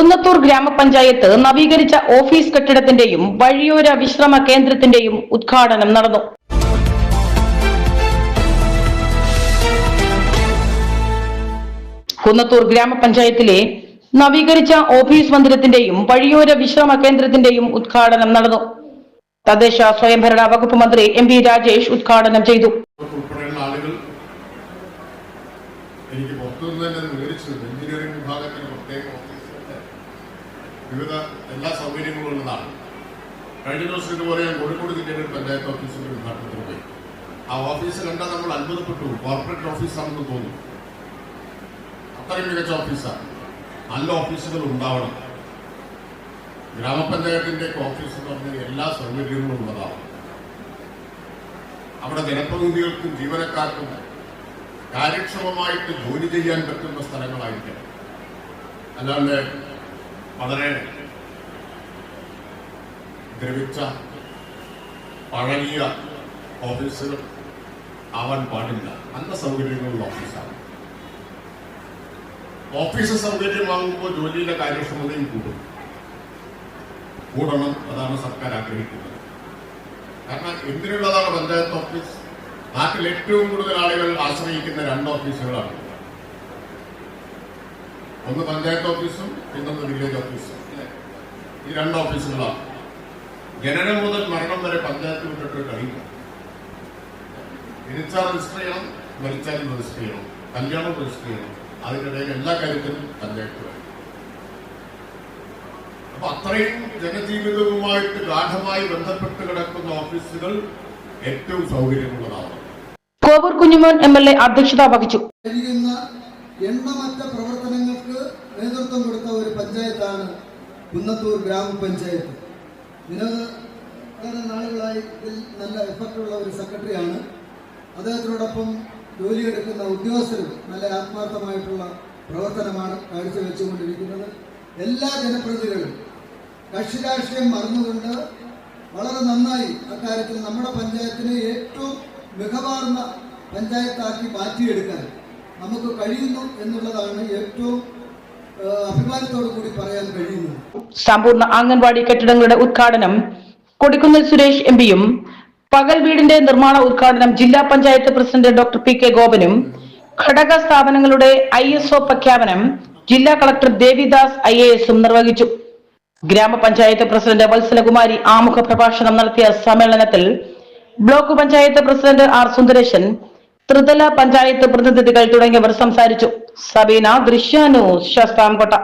കുന്നത്തൂർ ഗ്രാമപഞ്ചായത്ത് നവീകരിച്ച ഓഫീസ് കെട്ടിടത്തിന്റെയും വഴിയോര വിശ്രമ കേന്ദ്രത്തിന്റെയും ഉദ്ഘാടനം നടന്നു. കുന്നത്തൂർ ഗ്രാമപഞ്ചായത്തിലെ നവീകരിച്ച ഓഫീസ് മന്ദിരത്തിന്റെയും വഴിയോര വിശ്രമ കേന്ദ്രത്തിന്റെയും ഉദ്ഘാടനം നടന്നു. തദ്ദേശ സ്വയംഭരണ വകുപ്പ് മന്ത്രി എം പി രാജേഷ് ഉദ്ഘാടനം ചെയ്തു. എനിക്ക് പുറത്തുനിന്ന് തന്നെ വിവരിച്ചു എഞ്ചിനീയറിംഗ് വിഭാഗത്തിന് പ്രത്യേക വിവിധ എല്ലാ സൗകര്യങ്ങളും ഉള്ളതാണ്. കഴിഞ്ഞ ദിവസം ഇതുപോലെ ഞാൻ കോഴിക്കോട് ജില്ലയിലെ ഒരു പഞ്ചായത്ത് ഓഫീസിന്റെ ഉദ്ഘാടനത്തിന് പോയി. ആ ഓഫീസ് കണ്ടാൽ നമ്മൾ അത്ഭുതപ്പെട്ടു. കോർപ്പറേറ്റ് ഓഫീസാണെന്ന് തോന്നും. അത്രയും മികച്ച ഓഫീസാണ് നല്ല ഓഫീസുകൾ ഉണ്ടാവണം. ഗ്രാമപഞ്ചായത്തിന്റെ ഓഫീസ് എന്ന് പറഞ്ഞാൽ എല്ലാ സൗകര്യങ്ങളും ഉള്ളതാണ്. അവിടെ ജനപ്രതിനിധികൾക്കും ജീവനക്കാർക്കും കാര്യക്ഷമമായിട്ട് ജോലി ചെയ്യാൻ പറ്റുന്ന സ്ഥലങ്ങളായിരിക്കണം. അല്ലാണ്ട് വളരെ ദ്രവിച്ച പഴകിയ ഓഫീസുകൾ ആവാൻ പാടില്ല. നല്ല സൗകര്യങ്ങളുള്ള ഓഫീസാണ്. ഓഫീസ് സൗകര്യമാകുമ്പോൾ ജോലിയിലെ കാര്യക്ഷമതയും കൂടും. കൂടണം അതാണ് സർക്കാർ ആഗ്രഹിക്കുന്നത്. കാരണം എന്തിനുള്ളതാണ് പഞ്ചായത്ത് ഓഫീസ്? നാട്ടിൽ ഏറ്റവും കൂടുതൽ ആളുകൾ ആശ്രയിക്കുന്ന രണ്ട് ഓഫീസുകളാണ്. ഒന്ന് പഞ്ചായത്ത് ഓഫീസും പിന്നൊന്ന് വില്ലേജ് ഓഫീസും. ഈ രണ്ട് ഓഫീസുകളാണ്. ജനനം മുതൽ മരണം വരെ പഞ്ചായത്ത് വിട്ടിട്ട് കഴിയില്ല ജനിച്ചാൽ രജിസ്റ്റർ ചെയ്യണം മരിച്ചാലും രജിസ്റ്റർ ചെയ്യണം. കല്യാണം രജിസ്റ്റർ ചെയ്യണം. അതിനിടയിൽ എല്ലാ കാര്യത്തിനും പഞ്ചായത്ത് വരും അപ്പൊ അത്രയും ജനജീവിതവുമായിട്ട് ഗാഠമായി ബന്ധപ്പെട്ട് കിടക്കുന്ന ഓഫീസുകൾ ഏറ്റവും സൗകര്യമുള്ളതാണ്. Kovoor Kunjumon M L A അധ്യക്ഷത വഹിച്ചു. കഴിയുന്ന എണ്ണമറ്റ ഒരു പഞ്ചായത്താണ് കുന്നത്തൂർ ഗ്രാമപഞ്ചായത്ത്. വിനോദ് നാളുകളായി ഇതിൽ നല്ല എഫർട്ടുള്ള ഒരു സെക്രട്ടറിയാണ് അദ്ദേഹത്തിനോടൊപ്പം ജോലിയെടുക്കുന്ന ഉദ്യോഗസ്ഥരും നല്ല ആത്മാർത്ഥമായിട്ടുള്ള പ്രവർത്തനമാണ് കാഴ്ചവെച്ചുകൊണ്ടിരിക്കുന്നത്. എല്ലാ ജനപ്രതിനിധികളും കക്ഷി രാഷ്ട്രീയം മറന്നുകൊണ്ട് വളരെ നന്നായി അക്കാര്യത്തിൽ നമ്മുടെ പഞ്ചായത്തിനെ ഏറ്റവും മികവാർന്ന പഞ്ചായത്താക്കി മാറ്റിയെടുക്കാൻ നമുക്ക് കഴിയുന്നു എന്നുള്ളതാണ് ഏറ്റവും കൂടി പറയാൻ സമ്പൂർണ അംഗൻവാടി കെട്ടിടങ്ങളുടെ ഉദ്ഘാടനം കൊടിക്കുന്നിൽ സുരേഷ് എം പിയും പകൽ വീടിന്റെ നിർമ്മാണ ഉദ്ഘാടനം ജില്ലാ panchayat president doctor P K ഗോപനും ഘടക സ്ഥാപനങ്ങളുടെ ഐ എസ് ഒ പ്രഖ്യാപനം ജില്ലാ കളക്ടർ ദേവിദാസ് ഐ എ എസും നിർവഹിച്ചു. ഗ്രാമപഞ്ചായത്ത് പ്രസിഡന്റ് വത്സലകുമാരി ആമുഖ പ്രഭാഷണം നടത്തിയ സമ്മേളനത്തിൽ block panchayat president R Sundaresan ത്രിതല പഞ്ചായത്ത് പ്രതിനിധികൾ തുടങ്ങിയവർ സംസാരിച്ചു. సబీనా దృశ్యాను శస్తాంకోట